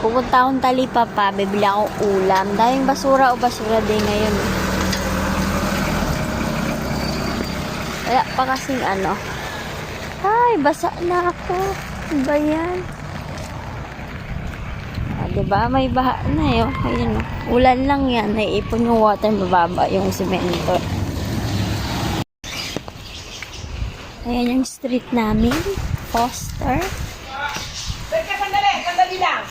Pupunta akong talipapa, bibili akong ulam. Daming basura o basura din ngayon. Wala pa kasing ano. Ay, basa na ako. Ba yan? Ah, diba? May baha na eh. Ayun. Ulan lang yan. Naiipon yung water, mababa yung semento. Ayan yung street namin. Foster. Teka, sandali, sandali lang.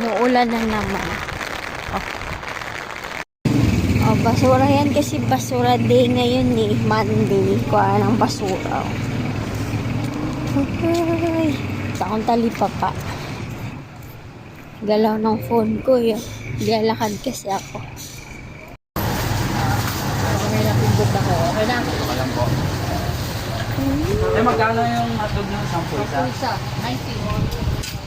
Inuulan na naman. Oh. oh, basura yan kasi basura day ngayon eh. Monday. Kuha ng basura. Okay. Sa akong talipapa. Galaw ng phone ko yun. Lalakad kasi ako. Okay na, pimbot ako. Okay na. Alam po. Eh, magkano yung hotdog ng 10 isa? Isa, 90.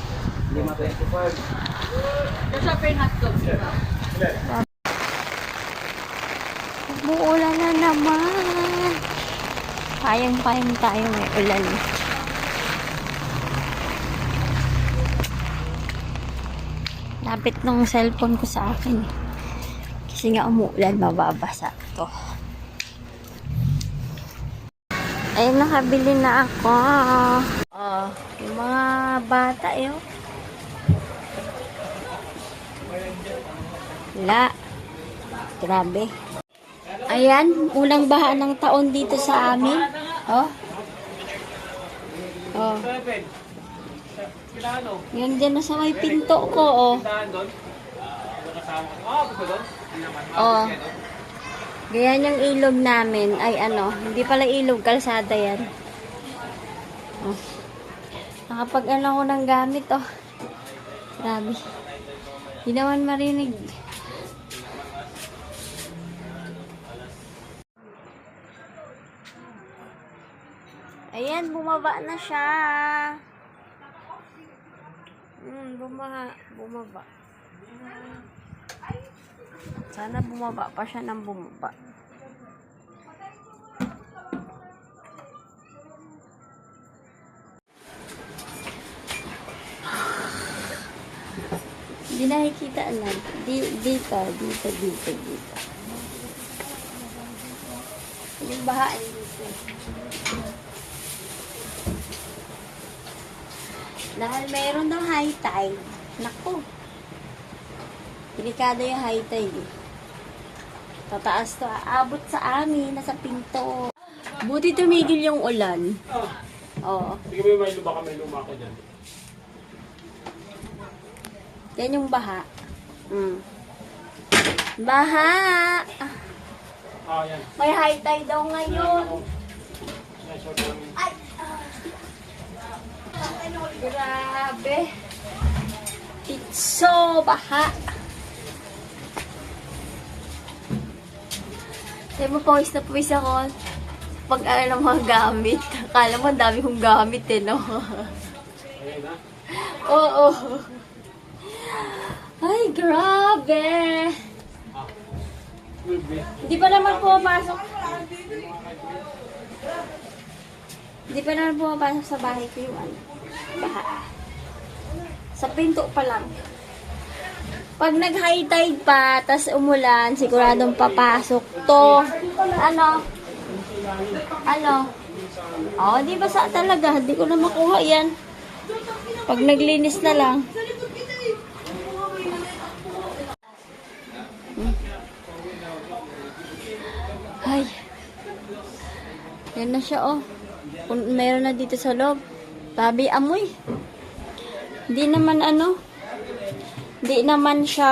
Umuulan na naman. Payang-payang tayo may ulan. Lapit ng cellphone ko sa akin. eh. Kasi nga umuulan, mababasa to. Ayun, nakabili na ako. Oh, yung mga bata yun. Wala. Grabe. Ayan, unang baha ng taon dito sa amin. Oh. Oh. Yun din na sa may pinto ko, oh. Oh. Ganyan yung ilog namin. Ay, ano, hindi pala ilog, kalsada yan. Oh. Nakapag ano ko ng gamit, oh. Grabe. Hindi naman marinig. Ayan, bumaba na siya. Hmm, bumaha. Bumaba. Sana bumaba pa siya ng bumaba. Hindi nakikita lang. Di, dito, dito, dito, dito. Yung baha ay dito. Dahil mayroon daw high tide. Naku. Delikado yung high tide eh. Tataas to. Aabot sa amin. Nasa pinto. Buti tumigil yung ulan. Oo. Sige may luma ka, may luma ka dyan. Yan yung baha. Mm. Baha! Ah, yan. May high tide daw ngayon. Ay! Grabe. It's so baha. Sabi mo, pawis na pawis ako. Pag ano ng mga gamit. Akala mo, ang dami kong gamit eh, no? Oo. Ay, grabe. Grabe. Hindi pa naman pumapasok. Hindi pa naman pumapasok sa bahay ko yung ano. Baha. Sa pinto pa lang. Pag nag-high tide pa, tas umulan, siguradong papasok to. Ano? Ano? Oo, di ba sa talaga? Hindi ko na makuha yan. Pag naglinis na lang. Ay. Yan na siya, oh. Meron na dito sa loob. Babi amoy. Hindi naman ano. Hindi naman siya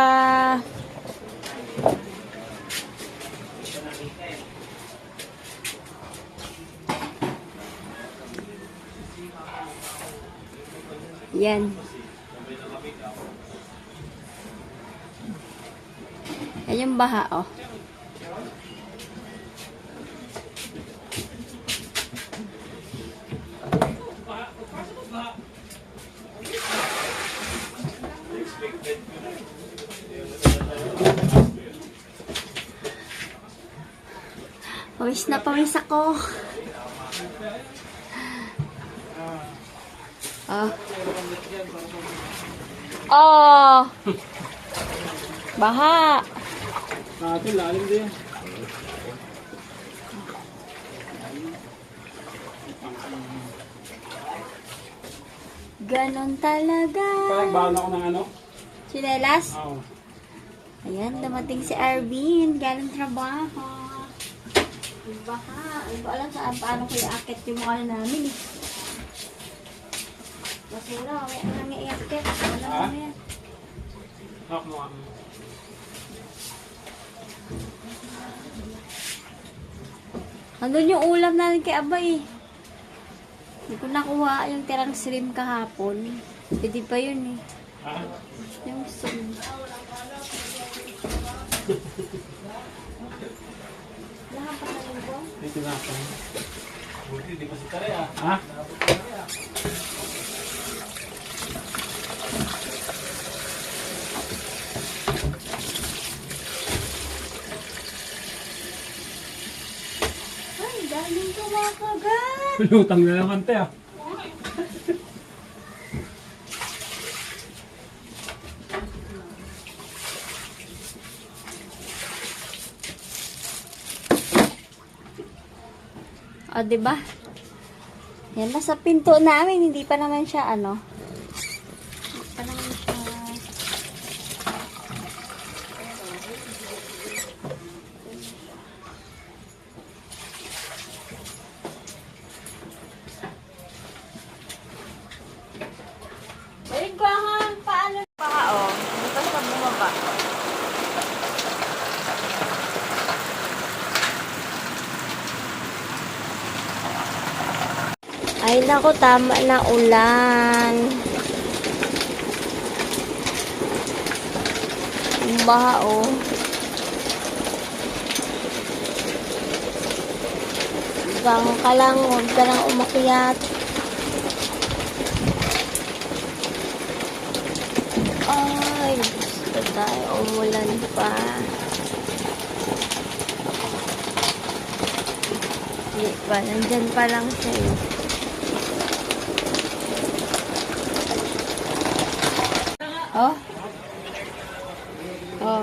Yan. Yan yung baha, oh. Pawis na pawis ako. Ah. Oh! Baha! Ah, ito, lalim din. Ganon talaga. Parang ako ng ano? Chinelas? Oo. Ayan, dumating si Arvin. Galing trabaho. Baka, hindi ko alam saan paano ko iakit yung mga namin. Basura, may ang iakit. Wala Ha? na yan. Hawak mo nga. Andun yung ulam namin kay Abay eh. Hindi ko nakuha yung tirang shrimp kahapon. Pwede pa yun eh. Ha? Yung shrimp. Lahat pa na yun po? Dito na ako. Buti, di ko si Tare ah. Ha? Ay, daming kumakagat. Lutang na naman te ah. O, ba? Yan, nasa pinto namin. Hindi pa naman siya, ano. Hindi pa naman siya... Ayun ko ang paano pa, oh. Hindi pa siya bumaba. Ay, nako, tama na ulan. Baha, oh. Bang ka lang, huwag ka lang umakyat. Ay, gusto tayo umulan pa. Hindi pa, nandyan pa lang siya Oh. Oh.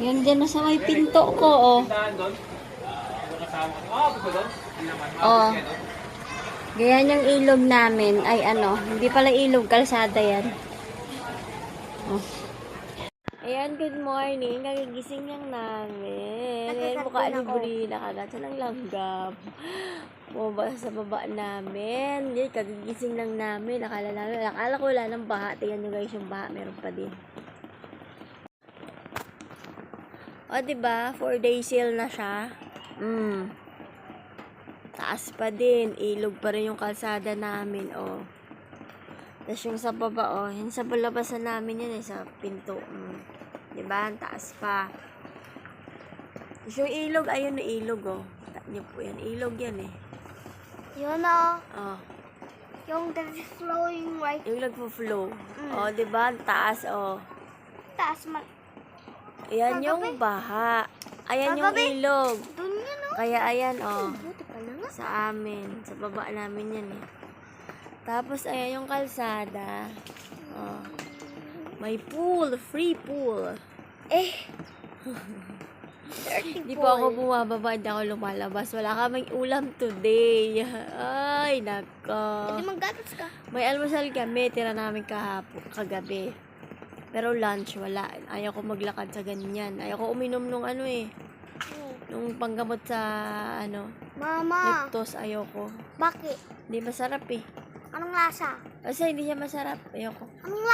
Yan dyan na sa may pinto ko, oh. Oh. Ganyan yung ilog namin. Ay, ano, hindi pala ilog, kalsada yan. Oh. Ayan, good morning. Kagigising lang namin. Ayan, mukha ni Brina kagat. Siya ng langgam. Bumaba sa baba namin. Yan, kagigising lang namin. Akala namin, akala ko wala ng baha. Tingnan nyo guys, yung baha, meron pa din. O, diba? Four day sale na siya. Mm. Taas pa din. Ilog pa rin yung kalsada namin, oh. Tapos yung sa baba, oh. Yung sa palabasan namin yan, eh, sa pinto. Mm. Diba? Ang taas pa. Yung ilog, ayun na ilog, oh. Kita niyo po yan. Ilog yan, eh. Yun o, Oh. yung that is flowing right Yung nagpo-flow. Mm. Oh, diba? Ang taas, oh. taas man. Ayan yung Kagabi. baha. Ayan yung Kagabi. ilog. Dun yun o. Kaya ayan, oh. Na nga. sa amin. Sa baba namin yan eh. Tapos, ayan yung kalsada. Oh. May pool. Free pool. Eh. Hindi po ako bumababa. Hindi ako lumalabas. Wala kaming ulam today. Ay, nako. Hindi magatas ka. May almusal kami. Tira namin kahapon, kagabi. Pero lunch, wala. Ayaw ko maglakad sa ganyan. Ayaw ko uminom nung ano eh. Nung panggamot sa, ano, Mama, leptos. Ayaw ko. bakit? Hindi masarap eh. Anong lasa? Kasi hindi siya masarap. Ayaw ko. Anong